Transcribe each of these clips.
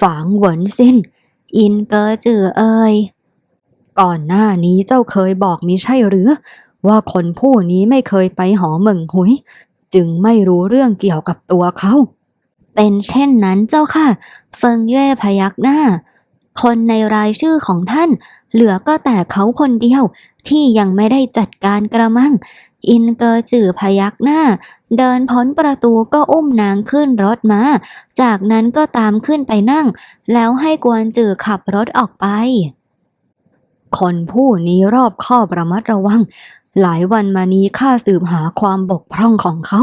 ฝางเหวินซินอินเกอจือเอ่ยก่อนหน้านี้เจ้าเคยบอกมิใช่หรือ ว่าคนผู้นี้ไม่เคยไปหอเหมิงหุย จึงไม่รู้เรื่องเกี่ยวกับตัวเขา เป็นเช่นนั้นเจ้าค่ะ เฟิงเย่พยักหน้า คนในรายชื่อของท่าน เหลือก็แต่เขาคนเดียว ที่ยังไม่ได้จัดการกระมัง อินเกอจือพยักหน้า เดินพ้นประตูก็อุ้มนางขึ้นรถมา จากนั้นก็ตามขึ้นไปนั่ง แล้วให้กวนจือขับรถออกไป คนผู้นี้รอบคอบระมัดระวัง หลายวันมานี้ข้าสืบหาความบกพร่องของเขา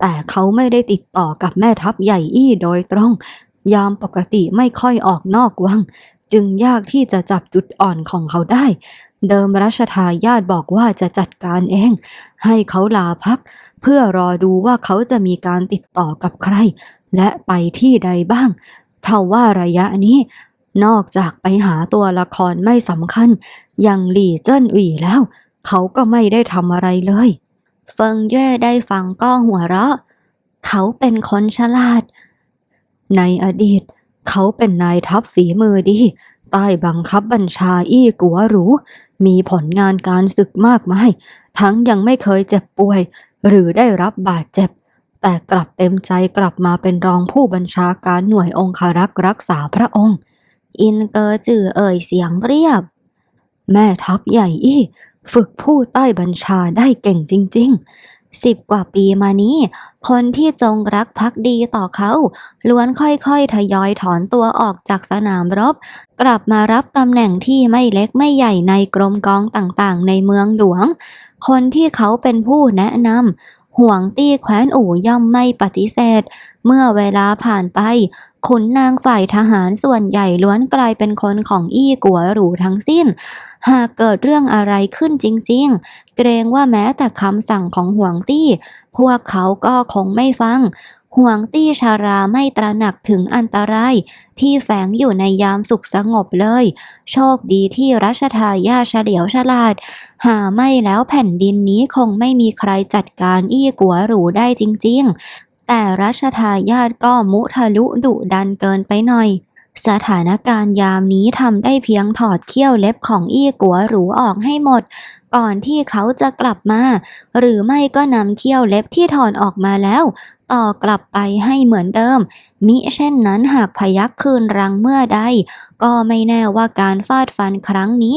แต่เขาไม่ได้ติดต่อกับแม่ทัพใหญ่อี้โดยตรง ยามปกติไม่ค่อยออกนอกวัง จึงยากที่จะจับจุดอ่อนของเขาได้ เดิมรัชทายาทบอกว่าจะจัดการเอง ให้เขาลาพัก เพื่อรอดูว่าเขาจะมีการติดต่อกับใคร และไปที่ใดบ้างเท่าว่าระยะนี้นอกจากไปหาตัวละครไม่สำคัญ อย่างหลี่เจิ้นหวี่แล้ว เขาก็ไม่ได้ทำอะไรเลย เฟิงเย่ได้ฟังก็หัวเราะ เขาเป็นคนฉลาด ในอดีต เขาเป็นนายทัพฝีมือดี ใต้บังคับบัญชาอี้กัวหรู มีผลงานการศึกมากมาย ทั้งยังไม่เคยเจ็บป่วย หรือได้รับบาดเจ็บ แต่กลับเต็มใจกลับมาเป็นรองผู้บัญชาการหน่วยองคารักษ์รักษาพระองค์ อินเกอจือเอ่ยเสียงเรียบ แม่ทัพใหญ่อี้ ฝึกผู้ใต้บัญชาได้เก่งจริง ๆ สิบกว่าปีมานี้ คนที่จงรักภักดีต่อเขาล้วนค่อยๆ ทยอยถอนตัวออกจากสนามรบ กลับมารับตำแหน่งที่ไม่เล็กไม่ใหญ่ในกรมกองต่างๆ ในเมืองหลวง คนที่เขาเป็นผู้แนะนำห่วงตี้แคว้นอู่ย่อมไม่ปฏิเสธ เมื่อเวลาผ่านไป ขุนนางฝ่ายทหารส่วนใหญ่ล้วนกลายเป็นคนของอี้กัวหรูทั้งสิ้น หากเกิดเรื่องอะไรขึ้นจริง ๆ เกรงว่าแม้แต่คำสั่งของห่วงตี้ พวกเขาก็คงไม่ฟังห่วงตี้ชาราไม่ตระหนักถึงอันตราย ที่แฝงอยู่ในยามสุขสงบเลย โชคดีที่รัชทายาทเฉลียวฉลาด หาไม่แล้วแผ่นดินนี้คงไม่มีใครจัดการอี้กัวหรูได้จริงๆ แต่รัชทายาทก็มุทะลุดุดันเกินไปหน่อย สถานการณ์ยามนี้ทำได้เพียงถอดเขี้ยวเล็บของอี้กัวหรูออกให้หมด ก่อนที่เขาจะกลับมา หรือไม่ก็นำเขี้ยวเล็บที่ถอนออกมาแล้ว ต่อกลับไปให้เหมือนเดิม มิเช่นนั้นหากพยักคืนรังเมื่อใด ก็ไม่แน่ว่าการฟาดฟันครั้งนี้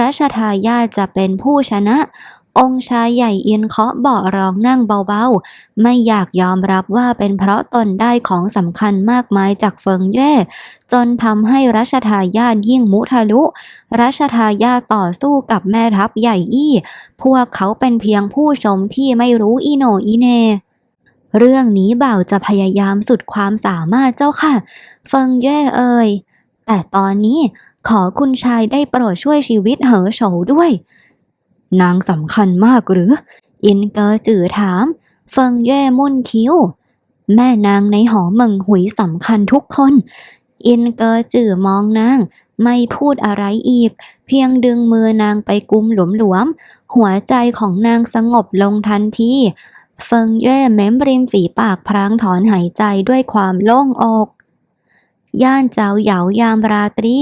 รัชทายาทจะเป็นผู้ชนะ องค์ชายใหญ่เอียนเคาะเบาะรองนั่งเบาๆ ไม่อยากยอมรับว่าเป็นเพราะตนได้ของสำคัญมากมายจากเฟิงเย่ จนทำให้รัชทายาทยิ่งมุทะลุ รัชทายาทต่อสู้กับแม่ทัพใหญ่อี้ พวกเขาเป็นเพียงผู้ชมที่ไม่รู้อีโนอีเนเรื่องนี้บ่าวจะพยายามสุดความสามารถเจ้าค่ะ เฟิงเย่เอ่ยแต่ตอนนี้ขอคุณชายได้โปรดช่วยชีวิตเหอโฉด้วย นางสำคัญมากหรือ อินเกอจื่อถาม เฟิงเย่มุ่นคิ้ว แม่นางในหอเมิงหุยสำคัญทุกคน อินเกอจื่อมองนาง ไม่พูดอะไรอีก เพียงดึงมือนางไปกุมหลวมๆ หัวใจของนางสงบลงทันทีเฟิงเย่เม้มริมฝีปากพรางถอนหายใจด้วยความโล่งอก ย่านเจ้าเหยายามราตรี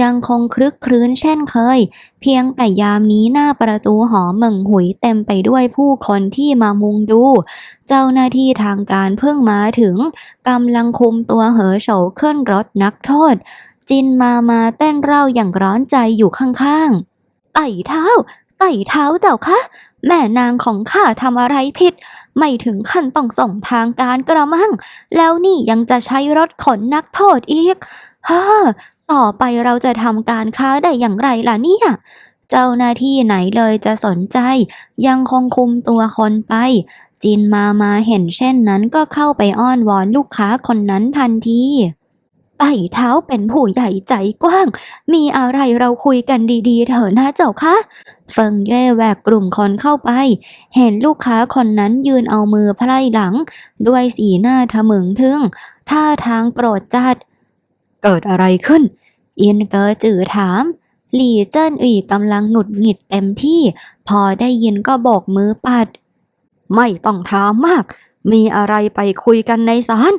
ยังคงคลึกครื้นเช่นเคย เพียงแต่ยามนี้หน้าประตูหอเหมิงหุยเต็มไปด้วยผู้คนที่มามุงดู เจ้าหน้าที่ทางการเพิ่งมาถึงกำลังคุมตัวเหอโฉขึ้นรถนักโทษ จินมามาเต้นเร่าอย่างร้อนใจอยู่ข้างๆไต่เท้าไต่เท้าเจ้าคะ แม่นางของข้าทำอะไรผิด ไม่ถึงขั้นต้องส่งทางการกระมัง แล้วนี่ยังจะใช้รถขนนักโทษอีกฮ่าต่อไปเราจะทำการค้าได้อย่างไรล่ะเนี่ย เจ้าหน้าที่ไหนเลยจะสนใจ ยังคงคุมตัวคนไป จินมามาเห็นเช่นนั้นก็เข้าไปอ้อนวอนลูกค้าคนนั้นทันที ไต่เท้าเป็นผู้ใหญ่ใจกว้าง มีอะไรเราคุยกันดีๆ เถอะนะเจ้าคะเฟิงเย่แหวกกลุ่มคนเข้าไป เห็นลูกค้าคนนั้นยืนเอามือไพล่หลัง ด้วยสีหน้าทะมึงทึ่ง ท่าทางโกรธจัด เกิดอะไรขึ้นอินเกอจื่อถามหลี่เจิ้นอีกำลังหงุดหงิดเต็มที่ พอได้ยินก็โบกมือปัด ไม่ต้องถามมาก มีอะไรไปคุยกันในศาล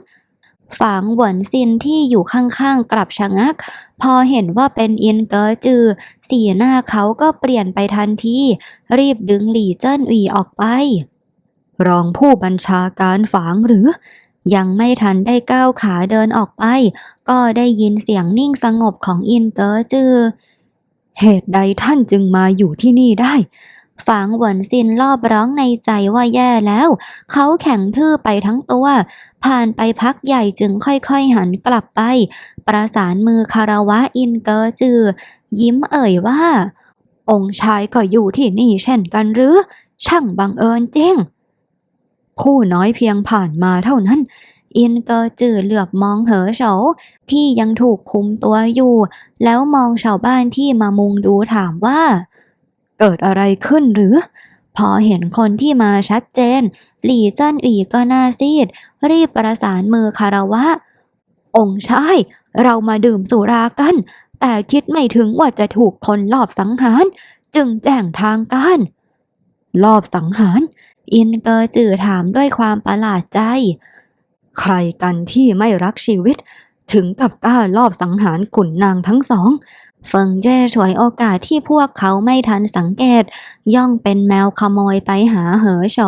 ฝางเหวินซินที่อยู่ข้างๆกลับชะงัก พอเห็นว่าเป็นอินเกอจือ สีหน้าเขาก็เปลี่ยนไปทันที รีบดึงหลี่เจิ้นอีออกไป รองผู้บัญชาการฝางหรือ ยังไม่ทันได้ก้าวขาเดินออกไป ก็ได้ยินเสียงนิ่งสงบของอินเกอจือ เหตุใดท่านจึงมาอยู่ที่นี่ได้ ฝางหวนซินรอบร้องในใจว่าแย่แล้ว เขาแข็งทื่อไปทั้งตัว ผ่านไปพักใหญ่จึงค่อยๆหันกลับไป ประสานมือคารวะอินเกอร์จือ ยิ้มเอ่ยว่า องค์ชายก็อยู่ที่นี่เช่นกันหรือ ช่างบังเอิญจริงคู่น้อยเพียงผ่านมาเท่านั้นอินเกอร์จือเหลือบมองเหอโฉาที่ยังถูกคุมตัวอยู่ แล้วมองชาวบ้านที่มามุงดูถามว่า เกิดอะไรขึ้นหรือ พอเห็นคนที่มาชัดเจน หลี่เจิ้นอีก็หน้าซีด รีบประสานมือคารวะ องค์ชายเรามาดื่มสุรากัน แต่คิดไม่ถึงว่าจะถูกคนลอบสังหาร จึงแจ้งทางการ ลอบสังหาร อินเกอร์จื่อถามด้วยความประหลาดใจ ใครกันที่ไม่รักชีวิต ถึงกับกล้าลอบสังหารขุนนางทั้งสอง เฟิงเย่ฉวยโอกาสที่พวกเขาไม่ทันสังเกต ย่องเป็นแมวขโมยไปหาเหอโฉ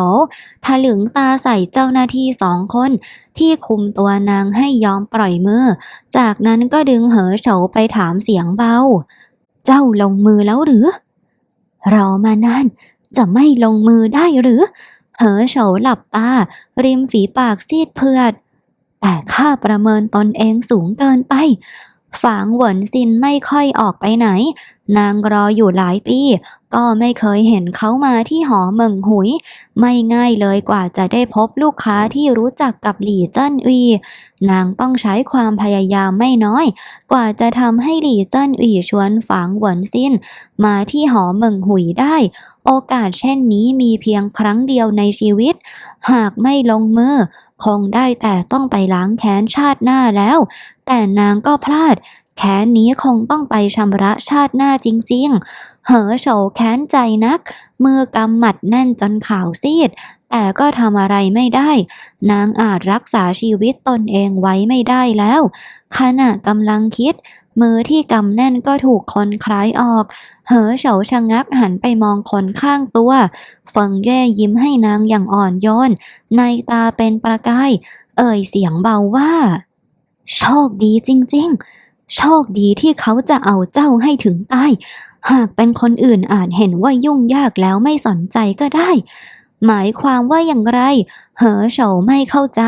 ถลึงตาใส่เจ้าหน้าที่สองคน ที่คุมตัวนางให้ยอมปล่อยมือ จากนั้นก็ดึงเหอโฉไปถามเสียงเบา เจ้าลงมือแล้วหรือ เรอมานานจะไม่ลงมือได้หรือ เหอโฉหลับตา ริมฝีปากซีดเพือด แต่ข้าประเมินตนเองสูงเกินไป ฝางเหวินซินไม่ค่อยออกไปไหน นางรออยู่หลายปี ก็ไม่เคยเห็นเขามาที่หอเมิงหุย ไม่ง่ายเลยกว่าจะได้พบลูกค้าที่รู้จักกับหลี่เจิ้นอีนางต้องใช้ความพยายามไม่น้อย กว่าจะทำให้หลี่เจิ้นอีชวนฝางเหวินซินมาที่หอเมิงหุยได้ โอกาสเช่นนี้มีเพียงครั้งเดียวในชีวิต หากไม่ลงมือคงได้แต่ต้องไปล้างแค้นชาติหน้าแล้ว แต่นางก็พลาด แค้นนี้คงต้องไปชำระชาติหน้าจริง ๆ เหอโฉแค้นใจนัก มือกำหมัดแน่นจนขาวซีด แต่ก็ทำอะไรไม่ได้ นางอาจรักษาชีวิตตนเองไว้ไม่ได้แล้ว ขณะกำลังคิด มือที่กำแน่นก็ถูกคนคล้ายออก เหอเฉาชะงักหันไปมองคนข้างตัวเฟิงแย่ยิ้มให้นางอย่างอ่อนโยน ในตาเป็นประกาย เอ่ยเสียงเบาว่า โชคดีจริง ๆ โชคดีที่เขาจะเอาเจ้าให้ถึงตายหากเป็นคนอื่นอาจเห็นว่ายุ่งยากแล้วไม่สนใจก็ได้ หมายความว่าอย่างไร เหอโฉาไม่เข้าใจ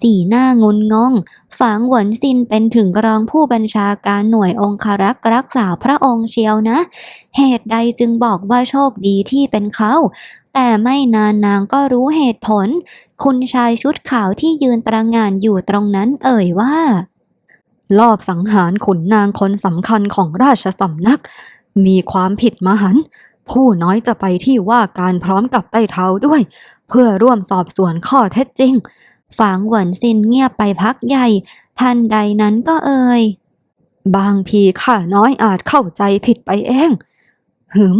สีหน้างุนงง ฝางหวนซินเป็นถึงรองผู้บัญชาการหน่วยองคารักษ์รักษาพระองค์เชียวนะ เหตุใดจึงบอกว่าโชคดีที่เป็นเขา แต่ไม่นานนางก็รู้เหตุผล คุณชายชุดขาวที่ยืนตระงานอยู่ตรงนั้นเอ่ยว่า ลอบสังหารขุนนางคนสำคัญของราชสำนัก มีความผิดมหันต์ ผู้น้อยจะไปที่ว่าการพร้อมกับใต้เท้าด้วย เพื่อร่วมสอบสวนข้อเท็จจริง ฝางหวนซินเงียบไปพักใหญ่ทันใดนั้นก็เอ่ยบางทีข้าน้อยอาจเข้าใจผิดไปเองหึม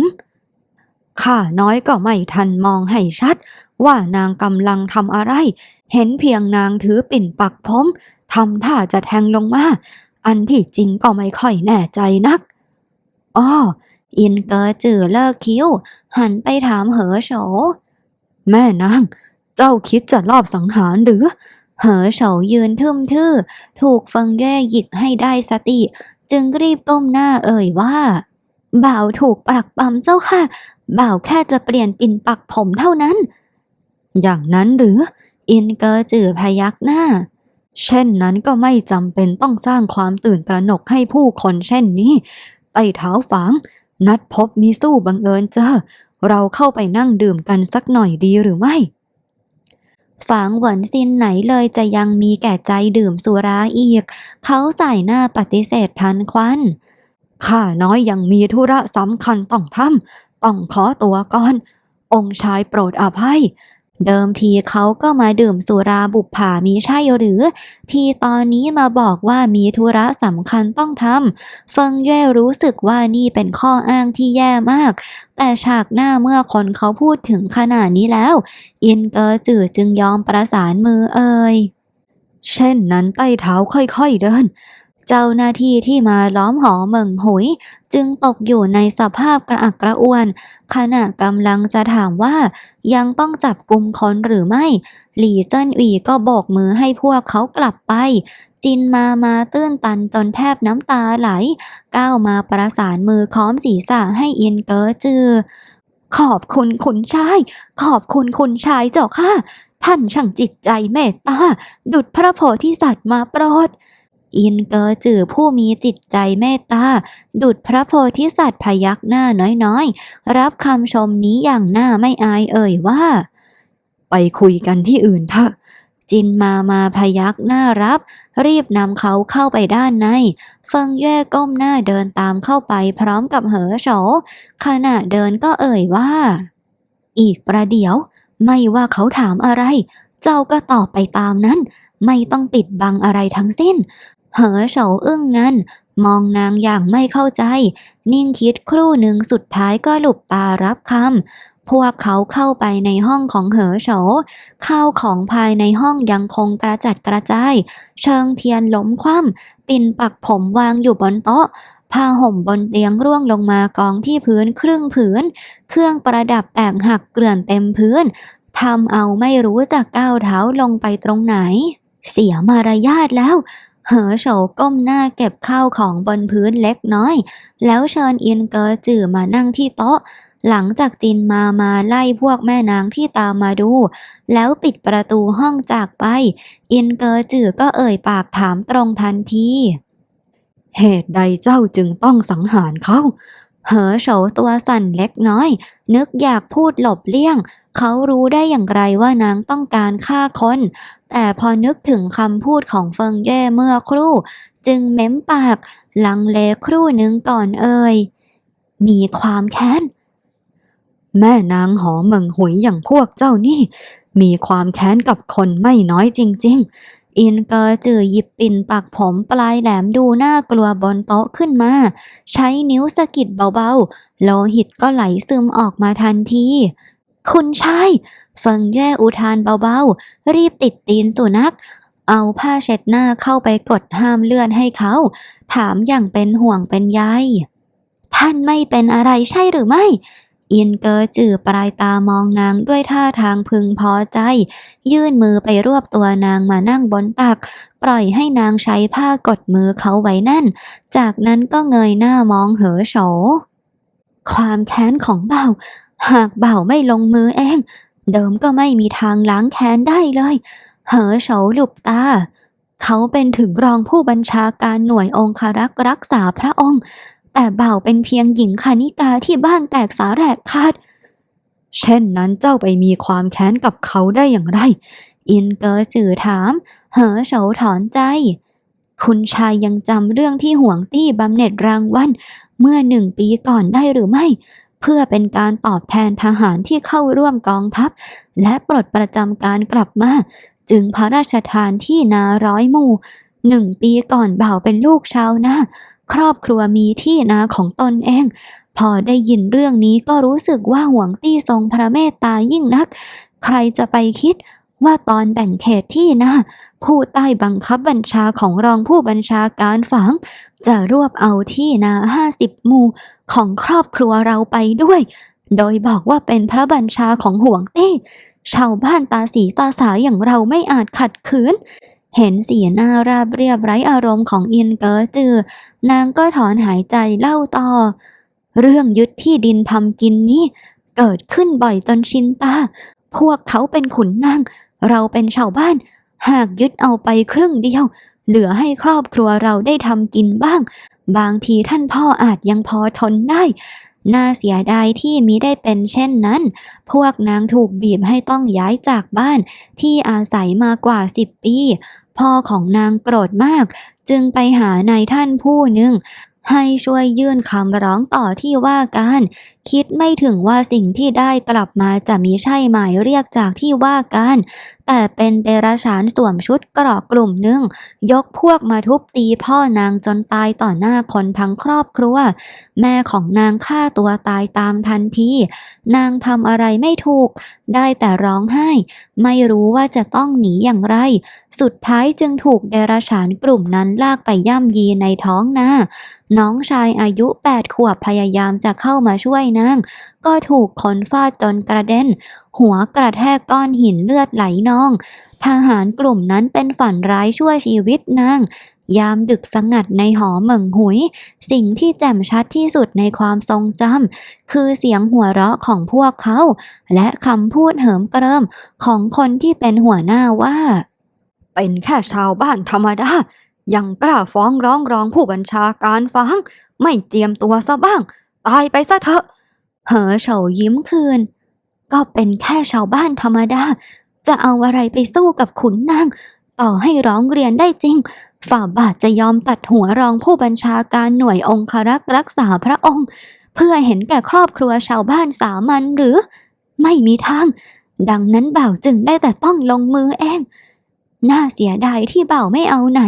ข้าน้อยก็ไม่ทันมองให้ชัด ว่านางกำลังทำอะไร เห็นเพียงนางถือปิ่นปักผมทำท่าจะแทงลงมา อันที่จริงก็ไม่ค่อยแน่ใจนัก อ้อ อินเกอจือเลิกคิ้ว หันไปถามเหอโฉแม่นาง เจ้าคิดจะลอบสังหารหรือ เหอโฉยืนทึ่มทื่อ ถูกเฟิงแย่หยิกให้ได้สติ จึงรีบก้มหน้าเอ่ยว่า บ่าวถูกปรักปรำเจ้าค่ะ บ่าวแค่จะเปลี่ยนปิ่นปักผมเท่านั้น อย่างนั้นหรือ อินเกอจือพยักหน้าเช่นนั้นก็ไม่จำเป็นต้องสร้างความตื่นตระหนกให้ผู้คนเช่นนี้ไต่เท้าฝาง นัดพบมิสู้บังเอิญเจอ เราเข้าไปนั่งดื่มกันสักหน่อยดีหรือไม่ฝางหวนซินไหนเลยจะยังมีแก่ใจดื่มสุราอีก เขาใส่หน้าปฏิเสธทันควันข้าน้อยยังมีธุระสำคัญต้องทำต้องขอตัวก่อน องค์ชายโปรดอภัย เดิมทีเขาก็มาดื่มสุราบุปผามีใช่หรือ ที่ตอนนี้มาบอกว่ามีธุระสำคัญต้องทำเฟิงเย่รู้สึกว่านี่เป็นข้ออ้างที่แย่มาก แต่ฉากหน้าเมื่อคนเขาพูดถึงขนาดนี้แล้ว อินเกอร์จือจึงยอมประสานมือเอ่ยเช่นนั้นใต้เท้าค่อยๆเดิน เจ้าหน้าที่ที่มาล้อมหอเหมิงหุย จึงตกอยู่ในสภาพกระอักกระอ่วน ขณะกำลังจะถามว่า ยังต้องจับกลุ่มคนหรือไม่ หลี่เจิ้นอีก็โบกมือให้พวกเขากลับไป จินมามาตื้นตันจนแทบน้ำตาไหล ก้าวมาประสานมือค้อมศีรษะให้อินเกอจือขอบคุณคุณชาย ขอบคุณคุณชายเจ้าค่ะ ท่านช่างจิตใจเมตตา ดุจพระโพธิสัตว์มาโปรด อินเกอจือผู้มีจิตใจเมตตา ดุจพระโพธิสัตว์พยักหน้าน้อยๆ รับคำชมนี้อย่างหน้าไม่อายเอ่ยว่า ไปคุยกันที่อื่นเถอะจินมามาพยักหน้ารับ รีบนำเขาเข้าไปด้านใน เฟิงเย่ก้มหน้าเดินตามเข้าไปพร้อมกับเหอโฉขณะเดินก็เอ่ยว่า อีกประเดี๋ยว ไม่ว่าเขาถามอะไร เจ้าก็ตอบไปตามนั้น ไม่ต้องปิดบังอะไรทั้งสิ้น เหอโฉอึ้งงันมองนางอย่างไม่เข้าใจ นิ่งคิดครู่หนึ่งสุดท้ายก็หลุบตารับคำพวกเขาเข้าไปในห้องของเหอโฉข้าวของภายในห้องยังคงกระจัดกระจาย เชิงเทียนล้มคว่ำปิ่นปักผมวางอยู่บนโต๊ะผ้าห่มบนเตียงร่วงลงมากองที่พื้นครึ่งผืน เครื่องประดับแตกหักเกลื่อนเต็มพื้นทำเอาไม่รู้จะก้าวเท้าลงไปตรงไหน เสียมารยาทแล้ว เหอโฉก้มหน้าเก็บข้าวของบนพื้นเล็กน้อย แล้วเชิญอินเกอจื่อมานั่งที่โต๊ะ หลังจากตินมามาไล่พวกแม่นางที่ตามมาดู แล้วปิดประตูห้องจากไป อินเกอร์จื่อก็เอ่ยปากถามตรงทันที เหตุใดเจ้าจึงต้องสังหารเขา เหอโฉตัวสั่นเล็กน้อย นึกอยากพูดหลบเลี่ยง เขารู้ได้อย่างไรว่านางต้องการฆ่าคน แต่พอนึกถึงคำพูดของเฟิงเย่เมื่อครู่ จึงเม้มปาก ลังเลครู่หนึ่งก่อนเอ่ยมีความแค้น แม่นางหอเมืองหุยอย่างพวกเจ้านี่ มีความแค้นกับคนไม่น้อยจริง ๆ อินเกอร์จือหยิบปิ่นปักผมปลายแหลมดูน่ากลัวบนโต๊ะขึ้นมา ใช้นิ้วสะกิดเบาๆ โลหิตก็ไหลซึมออกมาทันที คุณชายเฟิงแย่อุทานเบาๆ รีบติดตีนสุนัข เอาผ้าเช็ดหน้าเข้าไปกดห้ามเลือดให้เขา ถามอย่างเป็นห่วงเป็นใยท่านไม่เป็นอะไรใช่หรือไม่ อินเกอจือปลายตามองนางด้วยท่าทางพึงพอใจ ยื่นมือไปรวบตัวนางมานั่งบนตัก ปล่อยให้นางใช้ผ้ากดมือเขาไว้แน่น จากนั้นก็เงยหน้ามองเหอโฉความแค้นของเบ่า หากเบ่าไม่ลงมือเอง เดิมก็ไม่มีทางล้างแค้นได้เลย เหอโฉหลุบตา เขาเป็นถึงรองผู้บัญชาการหน่วยองครักษ์รักษาพระองค์ แต่เบ่าวเป็นเพียงหญิงคณิกาที่บ้านแตกสาแหรกขาด เช่นนั้นเจ้าไปมีความแค้นกับเขาได้อย่างไร อินเกอร์จื่อถาม เหอโฉถอนใจ คุณชายยังจำเรื่องที่ห่วงตี้บำเหน็จรางวัลเมื่อหนึ่งปีก่อนได้หรือไม่ เพื่อเป็นการตอบแทนทหารที่เข้าร่วมกองทัพ และปลดประจำการกลับมา จึงพระราชทานที่นาร้อยหมู่หนึ่งปีก่อนบ่าวเป็นลูกชาวนา ครอบครัวมีที่นาของตนเอง พอได้ยินเรื่องนี้ก็รู้สึกว่าห่วงตี้ทรงพระเมตตายิ่งนัก ใครจะไปคิดว่าตอนแบ่งเขตที่นาผู้ใต้บังคับบัญชาของรองผู้บัญชาการฝัง จะรวบเอาที่นาห้าสิบมู่ของครอบครัวเราไปด้วย โดยบอกว่าเป็นพระบัญชาของห่วงตี้ชาวบ้านตาสีตาสาอย่างเราไม่อาจขัดขืน เห็นสีหน้าราบเรียบไร้อารมณ์ของอินเกอร์จือ นางก็ถอนหายใจเล่าต่อ เรื่องยึดที่ดินทำกินนี้เกิดขึ้นบ่อยจนชินตา พวกเขาเป็นขุนนาง เราเป็นชาวบ้าน หากยึดเอาไปครึ่งเดียว เหลือให้ครอบครัวเราได้ทำกินบ้าง บางทีท่านพ่ออาจยังพอทนได้ น่าเสียดายที่มิได้เป็นเช่นนั้น พวกนางถูกบีบให้ต้องย้ายจากบ้านที่อาศัยมากว่าสิบปี พ่อของนางโกรธมาก จึงไปหานายท่านผู้หนึ่ง ให้ช่วยยื่นคำร้องต่อที่ว่าการ คิดไม่ถึงว่าสิ่งที่ได้กลับมาจะมีใช่หมายเรียกจากที่ว่าการ แต่เป็นเดรัจฉานสวมชุดเกรอกกลุ่มหนึ่ง ยกพวกมาทุบตีพ่อนางจนตายต่อหน้าคนทั้งครอบครัว แม่ของนางฆ่าตัวตายตามทันที นางทำอะไรไม่ถูก ได้แต่ร้องไห้ ไม่รู้ว่าจะต้องหนีอย่างไร สุดท้ายจึงถูกเดรัจฉานกลุ่มนั้นลากไปย่ำยีในท้องนา น้องชายอายุแปดขวบพยายามจะเข้ามาช่วยนาง ก็ถูกคนฟาดจนกระเด็น หัวกระแทกก้อนหินเลือดไหลนอง ทหารกลุ่มนั้นเป็นฝันร้ายช่วยชีวิตนาง ยามดึกสงัดในหอเหมิงหุย สิ่งที่แจ่มชัดที่สุดในความทรงจำคือเสียงหัวเราะของพวกเขา และคำพูดเหิมเกริมของคนที่เป็นหัวหน้าว่า เป็นแค่ชาวบ้านธรรมดา ยังกล้าฟ้องร้องรองผู้บัญชาการฟัง ไม่เจียมตัวซะบ้าง ตายไปซะเถอะ เหอเฉายิ้มคืน ก็เป็นแค่ชาวบ้านธรรมดา จะเอาอะไรไปสู้กับขุนนาง ต่อให้ร้องเรียนได้จริง ฝ่าบาทจะยอมตัดหัวรองผู้บัญชาการหน่วยองครักษ์รักษาพระองค์ เพื่อเห็นแก่ครอบครัวชาวบ้านสามัญหรือ ไม่มีทาง ดังนั้นบ่าวจึงได้แต่ต้องลงมือเอง น่าเสียดายที่เบ่าไม่เอาไหน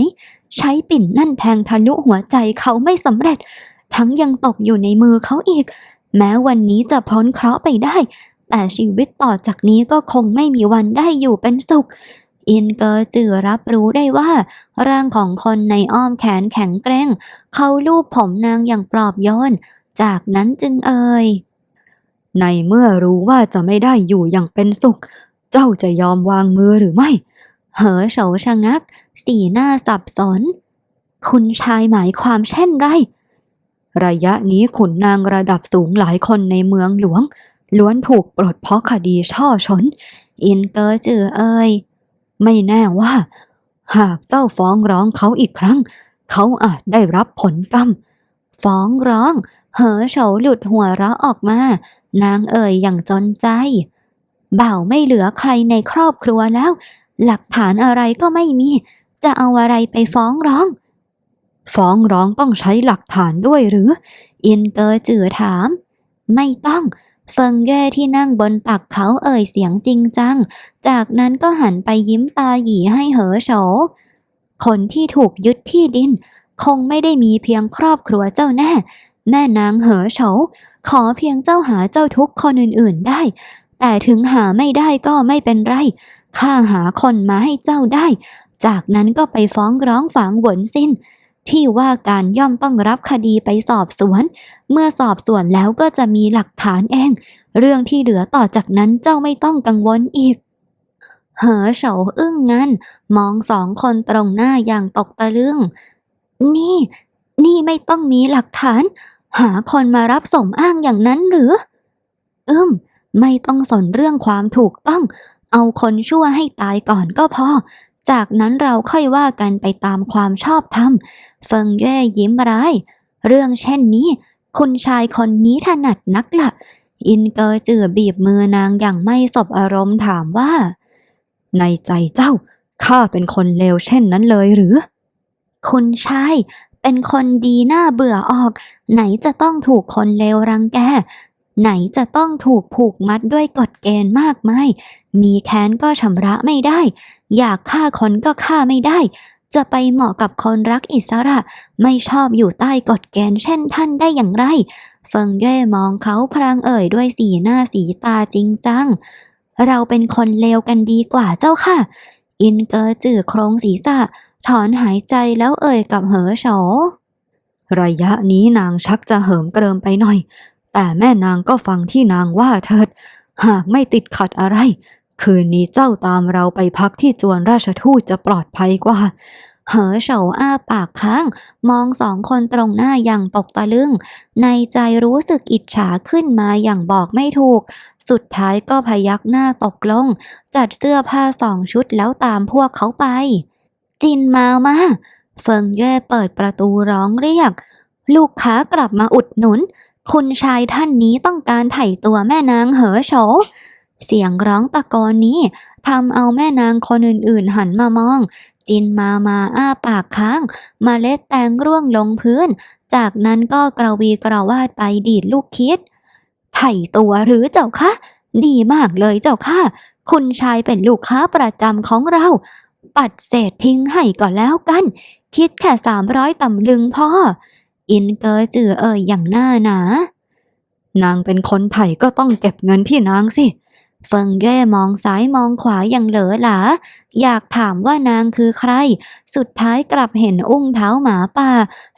ใช้ปิ่นนั่นแทงทะลุหัวใจเขาไม่สำเร็จ ทั้งยังตกอยู่ในมือเขาอีก แม้วันนี้จะพ้นเคราะห์ไปได้ แต่ชีวิตต่อจากนี้ก็คงไม่มีวันได้อยู่เป็นสุข อินเกอร์จือรับรู้ได้ว่า ร่างของคนในอ้อมแขนแข็งแกร่งเขาลูบผมนางอย่างปลอบโยนจากนั้นจึงเอ่ยในเมื่อรู้ว่าจะไม่ได้อยู่อย่างเป็นสุข เจ้าจะยอมวางมือหรือไม่ เหอโฉาชะงัก สีหน้าสับสน คุณชายหมายความเช่นไร ระยะนี้ขุนนางระดับสูงหลายคนในเมืองหลวง ล้วนถูกปลดเพราะคดีช่อชน อินเกอร์จือเอ่ยไม่แน่ว่า หากเจ้าฟ้องร้องเขาอีกครั้ง เขาอาจได้รับผลกรรม ฟ้องร้อง เหอโฉาหลุดหัวเราะออกมา นางเอ่ยอย่างจนใจ บ่าวไม่เหลือใครในครอบครัวแล้ว หลักฐานอะไรก็ไม่มี จะเอาอะไรไปฟ้องร้อง ฟ้องร้องต้องใช้หลักฐานด้วยหรือ อินเกอร์จือถาม ไม่ต้องเฟิงเย่ที่นั่งบนตักเขาเอ่ยเสียงจริงจัง จากนั้นก็หันไปยิ้มตาหยีให้เหอโฉคนที่ถูกยึดที่ดิน คงไม่ได้มีเพียงครอบครัวเจ้าแน่ แม่นางเหอโฉขอเพียงเจ้าหาเจ้าทุกคนอื่นๆได้ แต่ถึงหาไม่ได้ก็ไม่เป็นไร ข้าหาคนมาให้เจ้าได้ จากนั้นก็ไปฟ้องร้องฝางหวนสิ้น ที่ว่าการย่อมต้องรับคดีไปสอบสวน เมื่อสอบสวนแล้วก็จะมีหลักฐานเอง เรื่องที่เหลือต่อจากนั้นเจ้าไม่ต้องกังวลอีก เหอเฉาอึ้งงันมองสองคนตรงหน้าอย่างตกตะลึง นี่ นี่ไม่ต้องมีหลักฐาน หาคนมารับสมอ้างอย่างนั้นหรืออึม ไม่ต้องสนเรื่องความถูกต้อง เอาคนชั่วให้ตายก่อนก็พอ จากนั้นเราค่อยว่ากันไปตามความชอบธรรม เฟิงเย่ยิ้มร้าย เรื่องเช่นนี้ คุณชายคนนี้ถนัดนักละอินเกอร์จือบีบมือนางอย่างไม่สบอารมณ์ถามว่า ในใจเจ้า ข้าเป็นคนเลวเช่นนั้นเลยหรือ คุณชายเป็นคนดีน่าเบื่อออก ไหนจะต้องถูกคนเลวรังแก ไหนจะต้องถูกผูกมัดด้วยกฎเกณฑ์มากมาย มีแค้นก็ชำระไม่ได้ อยากฆ่าคนก็ฆ่าไม่ได้ จะไปเหมาะกับคนรักอิสระ ไม่ชอบอยู่ใต้กฎเกณฑ์เช่นท่านได้อย่างไร เฟิงเย่มองเขาพลางเอ่ยด้วยสีหน้าสีตาจริงจัง เราเป็นคนเลวกันดีกว่าเจ้าค่ะ อินเกอร์จื่อโครงศีรษะ ถอนหายใจแล้วเอ่ยกับเหอโฉระยะนี้นางชักจะเหิมเกริมไปหน่อย แต่แม่นางก็ฟังที่นางว่าเถิด หากไม่ติดขัดอะไร คืนนี้เจ้าตามเราไปพักที่จวนราชทูตจะปลอดภัยกว่า เหอโฉาอ้าปากค้าง มองสองคนตรงหน้าอย่างตกตะลึง ในใจรู้สึกอิจฉาขึ้นมาอย่างบอกไม่ถูก สุดท้ายก็พยักหน้าตกลง จัดเสื้อผ้าสองชุดแล้วตามพวกเขาไป จินมามาเฟิงเย่เปิดประตูร้องเรียก ลูกค้ากลับมาอุดหนุน คุณชายท่านนี้ต้องการไถ่ตัวแม่นางเหอโฉเสียงร้องตะโกนนี้ทำเอาแม่นางคนอื่นๆหันมามอง จินมามาอ้าปากค้างมาเล็ดแตงร่วงลงพื้น จากนั้นก็กระวีกระวาดไปดีดลูกคิด ไถ่ตัวหรือเจ้าคะดีมากเลยเจ้าค่ะ คุณชายเป็นลูกค้าประจำของเรา ปัดเศษทิ้งให้ก่อนแล้วกัน คิดแค่สามร้อยตำลึงพ่อ อินเกอจือเอ่ยอย่างหน้าหนา นางเป็นคนไถ่ก็ต้องเก็บเงินที่นางสิ เฟิงเย่มองซ้ายมองขวาอย่างเหลอหลา อยากถามว่านางคือใคร สุดท้ายกลับเห็นอุ้งเท้าหมาป่า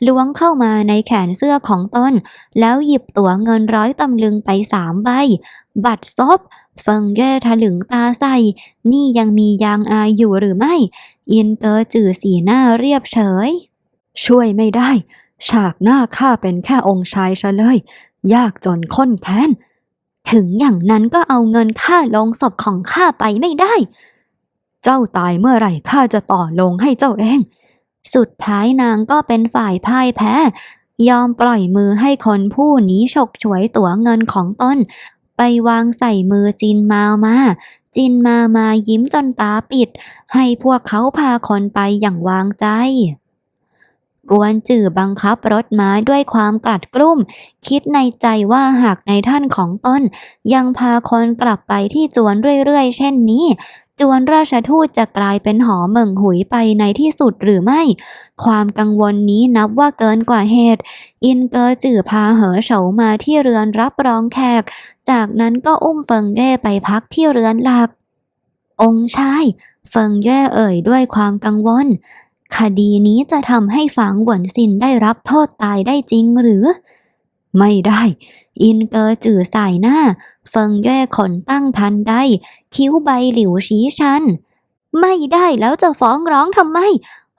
ล้วงเข้ามาในแขนเสื้อของตน แล้วหยิบตั๋วเงินร้อยตำลึงไปสามใบ บัตรซบเฟิงเย่ถลึงตาใส่ นี่ยังมียางอายอยู่หรือไม่ อินเกอจือสีหน้าเรียบเฉย ช่วยไม่ได้ ฉากหน้าข้าเป็นแค่องค์ชายซะเลย ยากจนข้นแค้น ถึงอย่างนั้นก็เอาเงินค่าลงศพของข้าไปไม่ได้ เจ้าตายเมื่อไหร่ข้าจะต่อลงให้เจ้าเอง สุดท้ายนางก็เป็นฝ่ายพ่ายแพ้ ยอมปล่อยมือให้คนผู้นี้ฉกฉวยตั๋วเงินของตนไปวางใส่มือจินมามา จินมามายิ้มจนตาปิด ให้พวกเขาพาคนไปอย่างวางใจ กวนจื่อบังคับรถม้าด้วยความกลัดกลุ้ม คิดในใจว่าหากในท่านของตนยังพาคนกลับไปที่จวนเรื่อยๆ เช่นนี้ จวนราชทูตจะกลายเป็นหอเหม่งหุยไปในที่สุดหรือไม่ ความกังวลนี้นับว่าเกินกว่าเหตุ อินเกอจื่อพาเหอโฉามาที่เรือนรับรองแขก จากนั้นก็อุ้มเฟิงเย่ไปพักที่เรือนหลัก องค์ชายเฟิงเย่เอ่ยด้วยความกังวล คดีนี้จะทำให้ฝางหวนซินได้รับโทษตายได้จริงหรือ ไม่ได้ อินเกอจื่อสายหน้า เฟิงเย่ขนตั้งทันได้ คิ้วใบหลิวชี้ชัน ไม่ได้แล้วจะฟ้องร้องทำไม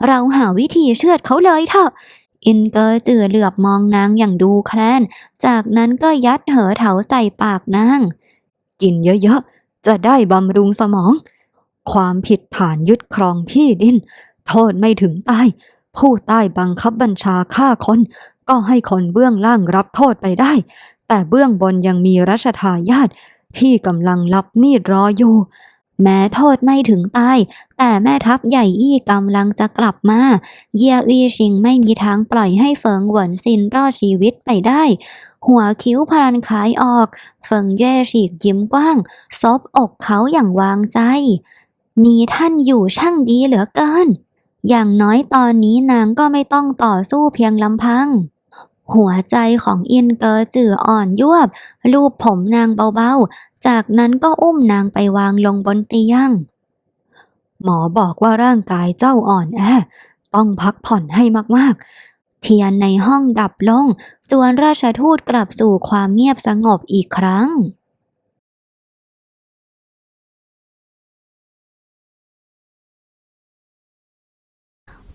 เราหาวิธีเชือดเขาเลยเถอะอินเกอร์จื่อเหลือบมองนางอย่างดูแคลน จากนั้นก็ยัดเหอเถาใส่ปากนาง กินเยอะๆ จะได้บำรุงสมอง ความผิดฐานยึดครองที่ดิน โทษไม่ถึงตาย ผู้ใต้บังคับบัญชาฆ่าคน ก็ให้คนเบื้องล่างรับโทษไปได้ แต่เบื้องบนยังมีรัชทายาทที่กำลังรับมีดรออยู่ แม้โทษไม่ถึงตาย แต่แม่ทัพใหญ่อี้กำลังจะกลับมา เยียวีชิงไม่มีทางปล่อยให้เฟิงเหวินซินรอดชีวิตไปได้ หัวคิ้วพลันขายออก เฟิงเย่ฉีกยิ้มกว้าง ซบอกเขาอย่างวางใจ มีท่านอยู่ช่างดีเหลือเกิน อย่างน้อยตอนนี้นางก็ไม่ต้องต่อสู้เพียงลำพัง หัวใจของอินเกอจืออ่อนยวบ ลูบผมนางเบาๆ จากนั้นก็อุ้มนางไปวางลงบนเตียง หมอบอกว่าร่างกายเจ้าอ่อนแอต้องพักผ่อนให้มากๆ เทียนในห้องดับลงจวนราชทูตกลับสู่ความเงียบสงบอีกครั้ง